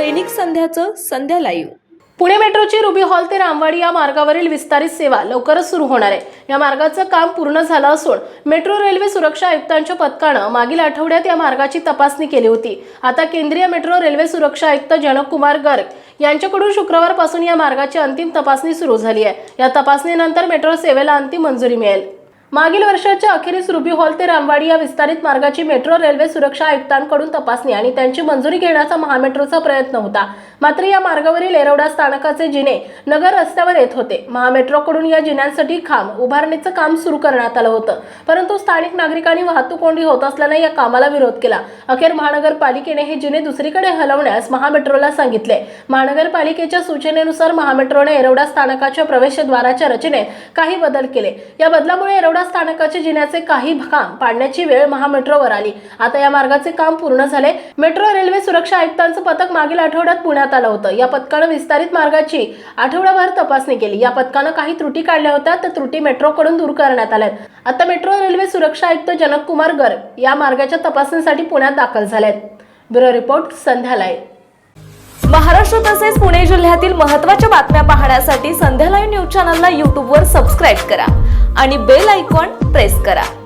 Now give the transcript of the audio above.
दैनिक संध्याचं संध्या लाईव्ह. पुणे मेट्रोची Ruby Hall ते रामवाडी या मार्गावरील विस्तारित सेवा लवकरच सुरू होणार आहे. या मार्गाचं काम पूर्ण झालं असून मेट्रो रेल्वे सुरक्षा आयुक्तांच्या पथकानं मागील आठवड्यात या मार्गाची तपासणी केली होती. आता केंद्रीय मेट्रो रेल्वे सुरक्षा आयुक्त जनक कुमार गर्ग यांच्याकडून शुक्रवारपासून या मार्गाची अंतिम तपासणी सुरू झाली आहे. या तपासणीनंतर मेट्रो सेवेला अंतिम मंजुरी मिळेल. मागील वर्षाच्या अखेरीस रुबी हॉल ते रामवाडी या विस्तारित मार्गाची मेट्रो रेल्वे सुरक्षा आयुक्तांकडून तपासणी आणि त्यांची मंजुरी घेण्याचा महामेट्रोचा प्रयत्न होता. मात्र या मार्गावरील एरवडा स्थानकाचे जिने नगर रस्त्यावर येत होते. महामेट्रोकडून या जिन्यांसाठी खांब उभारणीचं काम सुरू करण्यात आलं होतं. परंतु स्थानिक नागरिकांनी वाहतूक कोंडी होत असल्याने या कामाला विरोध केला. अखेर महानगरपालिकेने हे जिने दुसरीकडे हलवण्यास महामेट्रोला सांगितले. महानगरपालिकेच्या सूचनेनुसार महामेट्रोने एरवडा स्थानकाच्या प्रवेशद्वाराच्या रचनेत काही बदल केले. या बदलामुळे एरवडा स्थानकाच्या जिन्याचे काही काम पाडण्याची वेळ महामेट्रोवर आली. आता या मार्गाचे काम पूर्ण झाले. मेट्रो रेल्वे सुरक्षा आयुक्तांचं पथक मागील आठवड्यात पुण्यात आलं होतं. या पथकानं विस्तारित मार्गाची आठवडाभर तपासणी केली. या पथकानं काही त्रुटी काढल्या होत्या तर त्रुटी मेट्रोकडून दूर करण्यात आल्यात. आता मेट्रो रेल्वे सुरक्षा आयुक्त जनक कुमार गर्ग या मार्गाच्या तपासणीसाठी पुण्यात दाखल झालेत. Bureau report Sandhya live. Maharashtra तसेच पुणे जिल्ह्यातील महत्त्वाच्या बातम्या पाहण्यासाठी संध्या लाईव्ह न्यूज चॅनलला यूट्यूबवर सबस्क्राईब करा आणि बेल आयकॉन प्रेस करा.